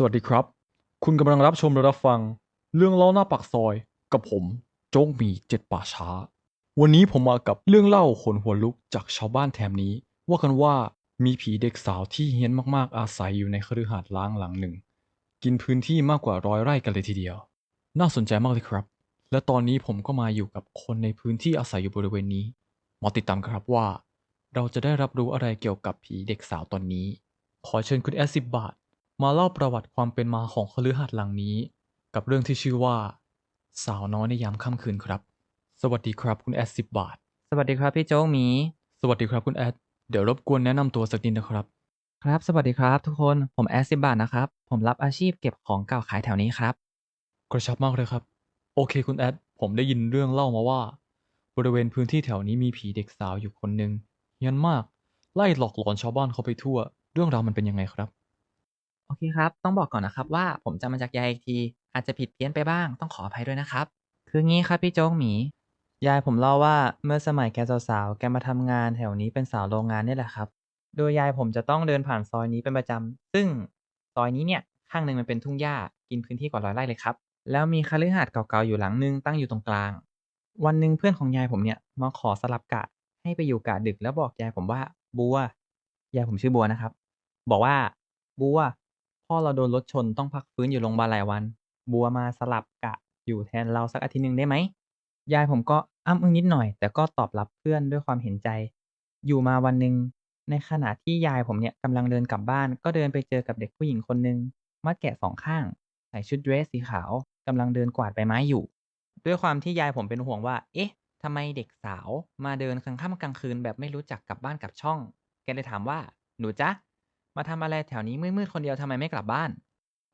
สวัสดีครับ คุณกำลังรับชมและรับฟัง เรื่องเล่าหน้าปากซอยกับผม โจ๊กหมีเจ็ดป่าช้า วันนี้ผมมากับเรื่องเล่าขนหัวลุกจากชาวบ้านแถบนี้ ว่ากันว่ามีผีเด็กสาวที่เฮี้ยนมากๆอาศัยอยู่ในคฤหาสน์ล้างหลังหนึ่ง กินพื้นที่มากกว่าร้อยไร่กันเลยทีเดียว น่าสนใจมากเลยครับ และตอนนี้ผมก็มาอยู่กับคนในพื้นที่อาศัยอยู่บริเวณนี้มาติดตามครับว่า เราจะได้รับรู้อะไรเกี่ยวกับผีเด็กสาวตอนนี้ ขอเชิญคุณแอดสิบบาท มาเล่าประวัติความเป็นมาของคฤหาสน์หลังนี้ กับเรื่องที่ชื่อว่า สาวน้อยในยามค่ำคืนครับ สวัสดีครับคุณแอดสิบบาท สวัสดีครับพี่โจ๊กหมี สวัสดีครับคุณแอด เดี๋ยวรบกวนแนะนำตัวสักนิดนะครับ ครับ สวัสดีครับทุกคน ผมแอดสิบบาทนะครับ ผมรับอาชีพเก็บของเก่าขายแถวนี้ครับ กระชับมากเลยครับ โอเคคุณแอด ผมได้ยินเรื่องเล่ามาว่า บริเวณพื้นที่แถวนี้มีผีเด็กสาวอยู่คนหนึ่งเฮี้ยนมาก ไล่หลอกหลอนชาวบ้านเขาไปทั่ว เรื่องราวมันเป็นยังไงครับ โอเคครับ ต้องบอกก่อนนะครับว่าผมจะมาจากยายอีกที อาจจะผิดเพี้ยนไปบ้าง ต้องขออภัยด้วยนะครับ คืองี้ครับพี่โจ๊กหมี ยายผมเล่าว่าเมื่อสมัยแกสาวๆ แกมาทำงานแถวนี้เป็นสาวโรงงานนี่แหละครับ โดยยายผมจะต้องเดินผ่านซอยนี้เป็นประจำ ซึ่งซอยนี้เนี่ยข้างหนึ่งมันเป็นทุ่งหญ้า กินพื้นที่กว่าร้อยไร่เลยครับ แล้วมีคฤหาสน์เก่าๆอยู่หลังนึงตั้งอยู่ตรงกลาง วันหนึ่งเพื่อนของยายผมเนี่ยมาขอสลับกะให้ไปอยู่กะดึกแล้วบอกยายผมว่าบัวยายผมชื่อบัวนะครับ บอกว่าบัว พ่อเราโดนรถชนต้องพักฟื้นอยู่โรงพยาบาลหลายวัน บัวมาสลับกะอยู่แทนเราสักอาทิตย์หนึ่งได้ไหม ยายผมก็อ้ำอึ้งนิดหน่อย แต่ก็ตอบรับเพื่อนด้วยความเห็นใจ อยู่มาวันหนึ่งในขณะที่ยายผมเนี่ยกำลังเดินกลับบ้าน ก็เดินไปเจอกับเด็กผู้หญิงคนหนึ่งมัดแกะสองข้าง ใส่ชุดเดรสสีขาวกำลังเดินกวาดใบไม้อยู่ ด้วยความที่ยายผมเป็นห่วงว่า เอ๊ะทำไมเด็กสาวมาเดินกลางค่ำกลางคืนแบบไม่รู้จักกลับบ้านกลับช่อง แกเลยถามว่า หนูจ๊ะ มาทำอะไรแถวนี้มืดๆคนเดียวทำไมไม่กลับบ้าน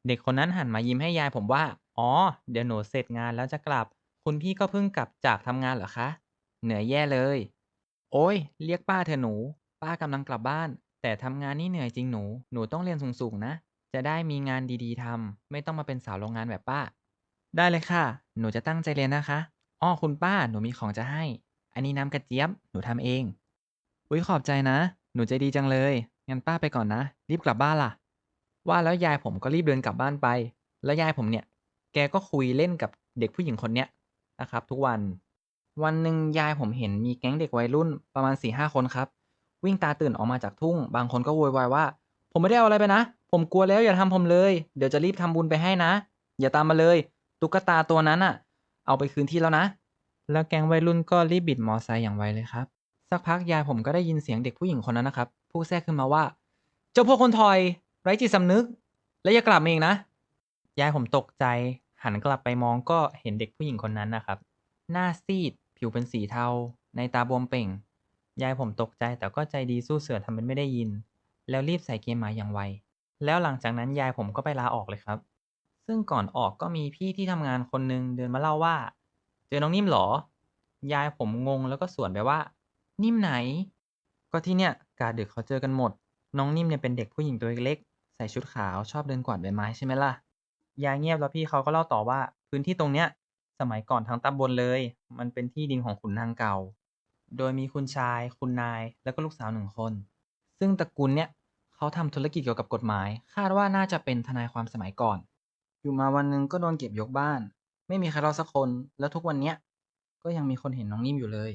เด็กคนนั้นหันมายิ้มให้ยายผมว่า อ๋อ เดี๋ยวหนูเสร็จงานแล้วจะกลับ คุณพี่ก็เพิ่งกลับจากทำงานเหรอคะ เหนื่อยแย่เลย โอ้ย เรียกป้าเธอหนู ป้ากำลังกลับบ้าน แต่ทำงานนี่เหนื่อยจริงหนู หนูต้องเรียนสูงๆนะ จะได้มีงานดีๆทำไม่ต้องมาเป็นสาวโรงงานแบบป้า ได้เลยค่ะ หนูจะตั้งใจเรียนนะคะ อ้อคุณป้า หนูมีของจะให้ อันนี้น้ำกระเจี๊ยบ หนูทำเอง อุ้ยขอบใจนะ หนูใจดีจังเลย งั้นป้าไปก่อนนะ รีบกลับบ้านล่ะ ว่าแล้วยายผมก็รีบเดินกลับบ้านไป แล้วยายผมเนี่ย แกก็คุยเล่นกับเด็กผู้หญิงคนเนี้ยนะครับ ทุกวัน วันหนึ่งยายผมเห็นมีแก๊งเด็กวัยรุ่นประมาณ4ี่ห้าคนครับ วิ่งตาตื่นออกมาจากทุ่ง บางคนก็โวยวายว่า ผมไม่ได้เอาอะไรไปนะ ผมกลัวแล้วอย่าทำผมเลย เดี๋ยวจะรีบทำบุญไปให้นะ อย่าตามมาเลย ตุ๊กตาตัวนั้นอะ เอาไปคืนที่แล้วนะ แล้วแก๊งวัยรุ่นก็รีบบิดมอไซค์อย่างไวเลยครับ สักพักยายผมก็ได้ยินเสียงเด็กผู้หญิงคนนั้นนะครับ พูดแทรกขึ้นมาว่า เจ้าพวกคนถอย ไร้จิตสำนึก และอย่ากลับมาอีกนะ ยายผมตกใจ หันกลับไปมองก็เห็นเด็กผู้หญิงคนนั้นนะครับ หน้าซีด ผิวเป็นสีเทา ในตาบวมเป่ง ยายผมตกใจแต่ก็ใจดีสู้เสือทำเป็นไม่ได้ยิน แล้วรีบใส่เกียร์มาอย่างไว แล้วหลังจากนั้นยายผมก็ไปลาออกเลยครับ ซึ่งก่อนออกก็มีพี่ที่ทำงานคนหนึงเดินมาเล่าว่า เจอน้องนิ่มหรอ ยายผมงงแล้วก็สวนไปว่า นิ่มไหน ก็ที่เนี่ย กาดึกเขาเจอกันหมด น้องนิ่มเนี่ยเป็นเด็กผู้หญิงตัวเล็กๆใส่ชุดขาวชอบเดินกวาดใบไม้ใช่ไหมล่ะ ยายเงียบแล้วพี่เขาก็เล่าต่อว่า พื้นที่ตรงเนี้ย สมัยก่อนทั้งตำบลเลย มันเป็นที่ดินของขุนนางเก่า โดยมีคุณชาย คุณนายแล้วก็ลูกสาวหนึ่งคน ซึ่งตระกูลเนี่ยเขาทำธุรกิจเกี่ยวกับกฎหมาย คาดว่าน่าจะเป็นทนายความสมัยก่อน อยู่มาวันหนึ่งก็โดนเก็บยกบ้าน ไม่มีใครรอดสักคน แล้วทุกวันเนี้ยก็ยังมีคนเห็นน้องนิ่มอยู่เลย